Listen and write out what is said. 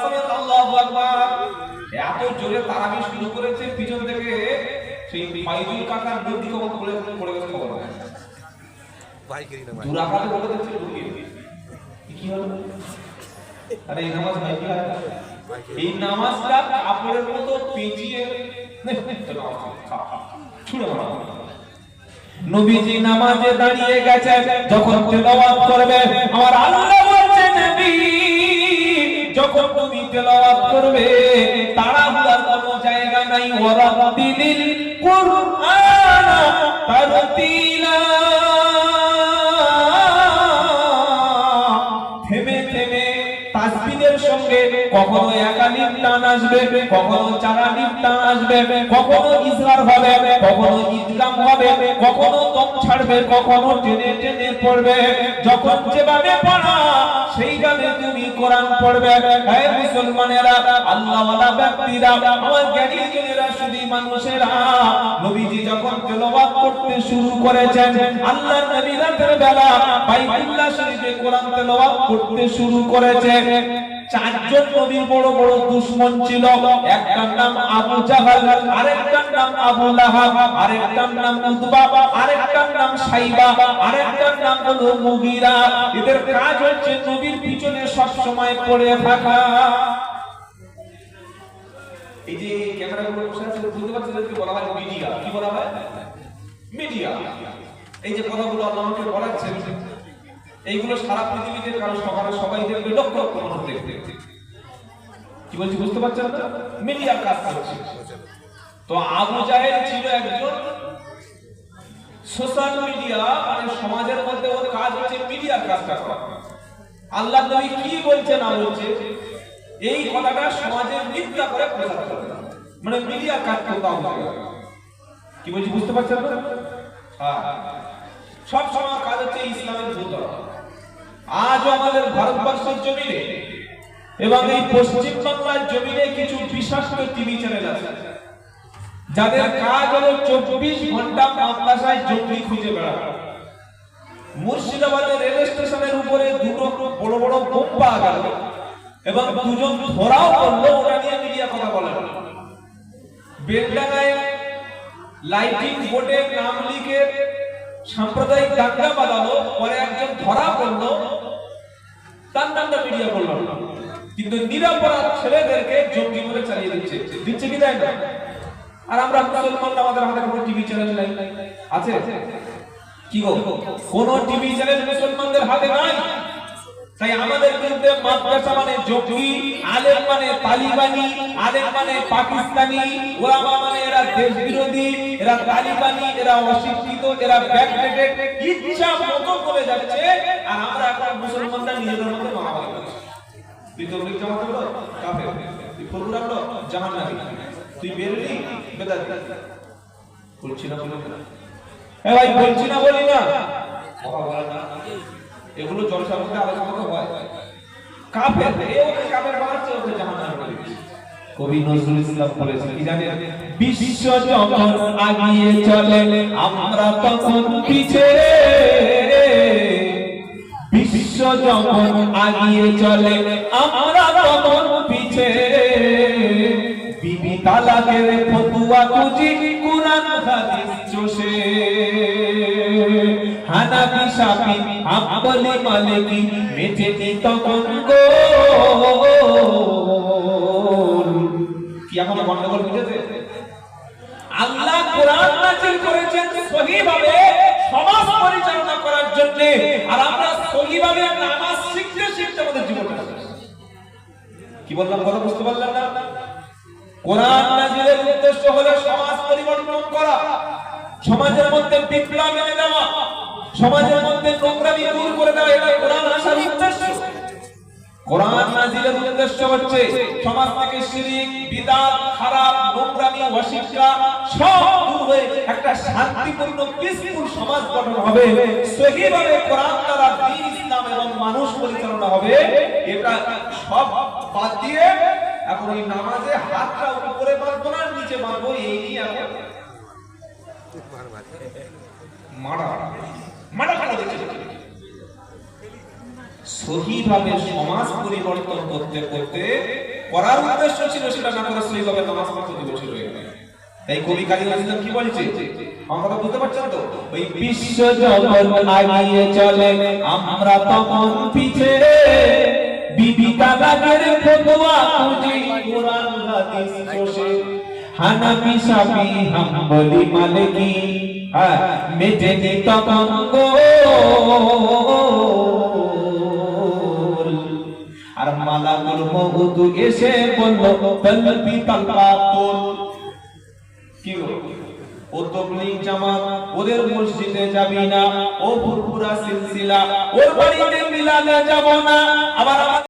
সমিত আল্লাহু আকবার এত জোরে তারাবি শুরু করেছে পিছন থেকে। সেই ফাইজুল কাকার বুদ্ধি কখন পড়ে পড়ে গেছে খবর দুরাকাতে বলে দিচ্ছে কি হলো? আরে এই নামাজ ভাই কি এই নামাজটা কাপড়ের মতো পেঁচিয়ে নে, চলো, খা, খা, ছুঁড়ে মারো। নবীজি নামাজে দাঁড়িয়ে গেছে যখন তেলাওয়াত করবে আমার আল্লাহ বলছে নবী! তেলাওয়াত করবে তাড়াহুড়ার কোনো জায়গা নাই। ওয়ারাতিলিল কুরআন তারতিলা। থেমে থেমে তাসবিদের সঙ্গে কখনো একালিপ টান আসবে, কখনো চারালিপ টান আসবে, কখনো ইসরার হবে, কখনো ইদগাম হবে, কখনো দম ছাড়বে, কখনো টেনে টেনে পড়বে। যখন যেভাবে পড়া সেইভাবে তুমি কোরআন পড়বে। হে মুসলমানেরা, আল্লাহওয়ালা ব্যক্তিরা, আমার জ্ঞানী শুধু মানুষেরা, নবীজি যখন তেলাওয়াত করতে শুরু করেছেন, আল্লাহ নবী রাতের বেলা বাইতুল্লাহ শরীফে কোরআন তেলাওয়াত করতে শুরু করেছে। চারজন নবীর বড় বড় দুশমন ছিল। একটার নাম আবু জাহাল, আরেকটার নাম আবু লাহাব, আরেকটার নাম আরেকটার নাম সাইবা, আরেকটার নাম হলো মুগিরা। এদের কাজ হচ্ছে পিছনে সব সময় পড়ে থাকা। এই যে ক্যামেরা গুলো বসে আছে, বুঝতে পারছেন এদেরকে বলা হয়? মিডিয়া। কি বলা হয়? মিডিয়া। এই যে কথাগুলো আল্লাহ বলাচ্ছেন এইগুলো সারা পৃথিবীতে কারও সবার সবাই দেখবে, লক্ষ লক্ষ মানুষ দেখবে। কি বলছি বুঝতে পারছেন না? মিডিয়া কাজ করছে। তো আবু জাহেল ছিল একজন সোশ্যাল মিডিয়া মানে সমাজের মধ্যে ওর কাজ হচ্ছে মিডিয়া কাজটা করা। আল্লাহ নবী কি বলছে না বলছে এই কথাটা সমাজে মিথ্যা করে প্রচার করে। মানে মিডিয়া কাজ করতে হবে কি বলছি বুঝতে পারছেন না? হ্যাঁ। সব সময় কাজ হচ্ছে ইসলামের ভূতর। আজও আমাদের ভারতবর্ষের জমিনে এবং এই পশ্চিম বাংলার জমিনে কিছু বিশাস্ত টিভি চ্যানেল আছে। যাদের কাজ হলো চব্বিশ ঘণ্টা মাদ্রাসায় জঙ্গি খুঁজে বেড়ানো। মুর্শিদাবাদের রেল স্টেশনের উপরে দুটো বড় বড় বোম পাওয়া গেল এবং দুজন ধরাও করল ওটা নিয়ে মিডিয়া কথা বলে। বেলডাঙ্গায় লাইটিং বোর্ডে নাম লিখে সাম্প্রদায়িক দাঙ্গা বাঁধালো, পরে একজন ধরা পড়ল, তার নামটা মিডিয়া বললাম। কিন্তু নিরাপরাধ ছেলেদেরকে জঙ্গি বলে চালিয়ে দিচ্ছে। দিচ্ছে কি দেয় না? আর আমরা মুসলমান আমাদের হাতে কোনো টিভি চ্যানেল নাই। আছে? কি গো? কোন টিভি চ্যানেল মুসলমানদের হাতে নাই। তাই আমাদের বিরুদ্ধে মাদ্রাসা মানে জঙ্গি, আলেম মানে তালিবানি, আলেম মানে পাকিস্তানি, ওলামা মানে এরা দেশ বিরোধী এরা তালিবানি, এরা অশিক্ষিত, এরা ব্যাকডেটেড ইচ্ছা মতো করে যাচ্ছে। আর আমরা এখন মুসলমানরা নিজেদের মধ্যে করছি তুই জামাত হলো কাফের। তুই ফরুল রাখল জাহান্নামী। তুই বেরলি বেদাতি। বলছি না বলি না। এ ভাই, বলছি না বলি না। কথা বলে না। এগুলো জলসার মধ্যে আলোচনা তো হয়। কাফের, এ ওকে কাফের বানাচ্ছে ওকে জাহান্নামে কবি নজরুল ইসলাম বলেছেন, কি জানেন? বিশ্ব যখন আগিয়ে চলে, আমরা তখন পিছে। বিশ্ব যখন আগিয়ে চলে আমরা তখন পিছে। বিবি তালাকের ফতুয়া খুঁজি কুরআন হাদিস চষে। হানাফি শাফি মালিকি মেটেনি তখন গোল। কি এখন গন্ডগোল বুঝেছে আল্লাহ কোরআন নাযিল করেছেন সহিভাবে নামাজ শিখতে শিখতে আমাদের জীবনটা কি বললাম কথা বুঝতে পারলাম না? কোরআন নাজিলের উদ্দেশ্য হলো সমাজ পরিবর্তন করা। সমাজের মধ্যে বিপ্লব এনে দেওয়া সমাজের মধ্যে নোংরামি দূর করে দেওয়া। এটা কোরআন আসার উদ্দেশ্য। কোরআন নাজিলের উদ্দেশ্য হচ্ছে সমাজ থেকে শিরিক, বিদাত, খারাপ, নোংরামি, অশিক্ষা সব দূর হয়ে একটা শান্তিপূর্ণ পিসফুল সমাজ গঠন হবে। সহিভাবে কোরআন দ্বারা দ্বীন ইসলাম এবং মানুষ পরিচালনা হবে। এটা সব বাদ দিয়ে এখন এই নামাজে হাতটা উপরে বাঁধবো না, নিচে বাঁধবো, এই নিয়ে এখন মারা মারা দিচ্ছে সহিভাবে সমাজ পরিবর্তন করতে করতে করার উদ্দেশ্য ছিল সেটা না করে সহিভাবে নামাজ পড়তে দিবসে রয়ে। তাই কবি কাজী নজরুল কি বলছে? আমরা বুঝতে পারছেন তো? ওই বিশ্ব জগৎ আগিয়ে চলে, আমরা তখন পিছে। বিবিতা দাগের ফতোয়া খুঁজি কোরআন হাদিস চষে হানাফি শাফি হাম্বলি, মালিকি হ্যাঁ মেজেনি তখন মালাকুল মহুদ এসে বলল তলবি তাকাতুল কি গো? ও তবলিগ জামাত, ওদের মসজিদে যাবি না। ও ফুরফুরা সিলসিলা, ওর বাড়িতে মিলালে যাব না। আবার